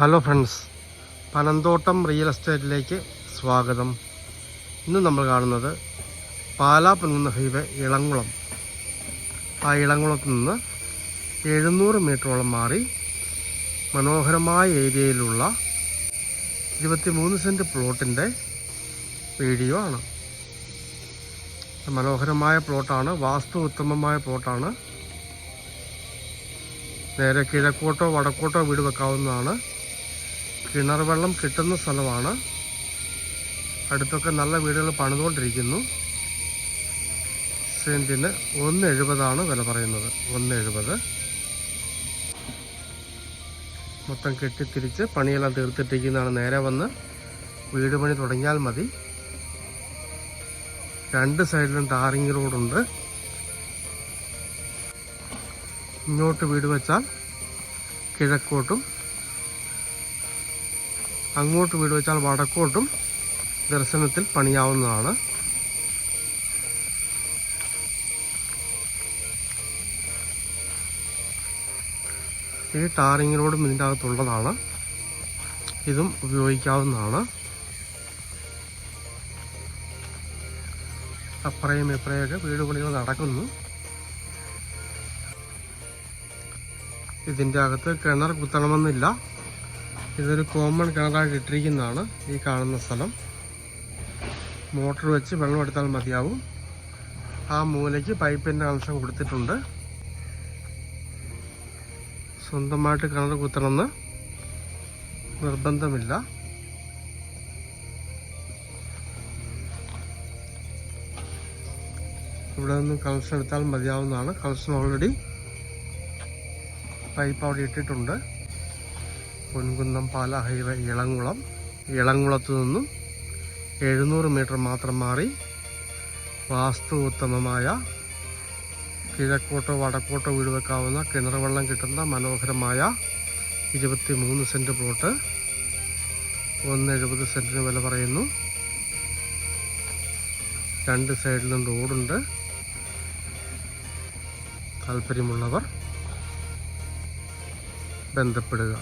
Hello friends Panamthottam real എസ്റ്റേറ്റിലേക്ക് സ്വാഗതം ഇന്ന് നമ്മൾ കാണുന്നത് പാലാ പൊന്നുന്ന ഹൈവേ ഇളംകുളം ആ ഇളംകുളത്ത് നിന്ന് എഴുന്നൂറ് മീറ്ററോളം മാറി മനോഹരമായ ഏരിയയിലുള്ള ഇരുപത്തിമൂന്ന് സെന്റ് പ്ലോട്ടിന്റെ വീഡിയോ ആണ് മനോഹരമായ പ്ലോട്ടാണ് വാസ്തു ഉത്തമമായ പ്ലോട്ടാണ് നേരെ കിഴക്കോട്ടോ വടക്കോട്ടോ വീട് വെക്കാവുന്നതാണ് കിണർ വെള്ളം കിട്ടുന്ന സ്ഥലമാണ്. അടുത്തൊക്കെ നല്ല വീടുകൾ പണിതുകൊണ്ടിരിക്കുന്നു. സെന്റിന് ഒന്ന് എഴുപതാണ് വില പറയുന്നത്. ഒന്ന് എഴുപത് മൊത്തം കെട്ടിത്തിരിച്ച് പണിയെല്ലാം തീർത്തിട്ടിരിക്കുന്നതാണ്. നേരെ വന്ന് വീട് പണി തുടങ്ങിയാൽ മതി. രണ്ട് സൈഡിലും ടാറിങ് റോഡുണ്ട്. ഇങ്ങോട്ട് വീട് വെച്ചാൽ കിഴക്കോട്ടും അങ്ങോട്ട് വീട് വെച്ചാൽ വടക്കോട്ടും ദർശനത്തിൽ പണിയാവുന്നതാണ്. ഈ ടാറിങ് റോഡും ഇതിന്റെ അകത്തുള്ളതാണ്. ഇതും ഉപയോഗിക്കാവുന്നതാണ്. അപ്പുറയും ഇപ്പുറയൊക്കെ വീട് പണികൾ നടക്കുന്നു. ഇതിന്റെ അകത്ത് കിണർ കുത്തണമെന്നില്ല. ഇതൊരു കോമൺ കിണറായിട്ട് ഇട്ടിരിക്കുന്നതാണ് ഈ കാണുന്ന സ്ഥലം. മോട്ടർ വെച്ച് വെള്ളം എടുത്താൽ മതിയാവും. ആ മൂലയ്ക്ക് പൈപ്പിന്റെ കണക്ഷൻ കൊടുത്തിട്ടുണ്ട്. സ്വന്തമായിട്ട് കിണർ കുത്തണമെന്ന് നിർബന്ധമില്ല. ഇവിടെ നിന്ന് കണക്ഷൻ എടുത്താൽ മതിയാവുന്നതാണ്. കണക്ഷൻ ഓൾറെഡി പൈപ്പ് അവിടെ ഇട്ടിട്ടുണ്ട്. പൊൻകുന്നം പാല ഹൈവേ ഇളങ്കുളം ഇളങ്കുളത്ത് നിന്നും എഴുന്നൂറ് മീറ്റർ മാത്രം മാറി വാസ്തു ഉത്തമമായ കിഴക്കോട്ടോ വടക്കോട്ടോ വീട് വെക്കാവുന്ന വെള്ളം കിട്ടുന്ന മനോഹരമായ ഇരുപത്തി മൂന്ന് സെന്റ് പ്ലോട്ട് ഒന്ന് എഴുപത് സെന്റിന് വില പറയുന്നു. രണ്ട് സൈഡിലും റോഡുണ്ട്. താല്പര്യമുള്ളവർ ബന്ധപ്പെടുക.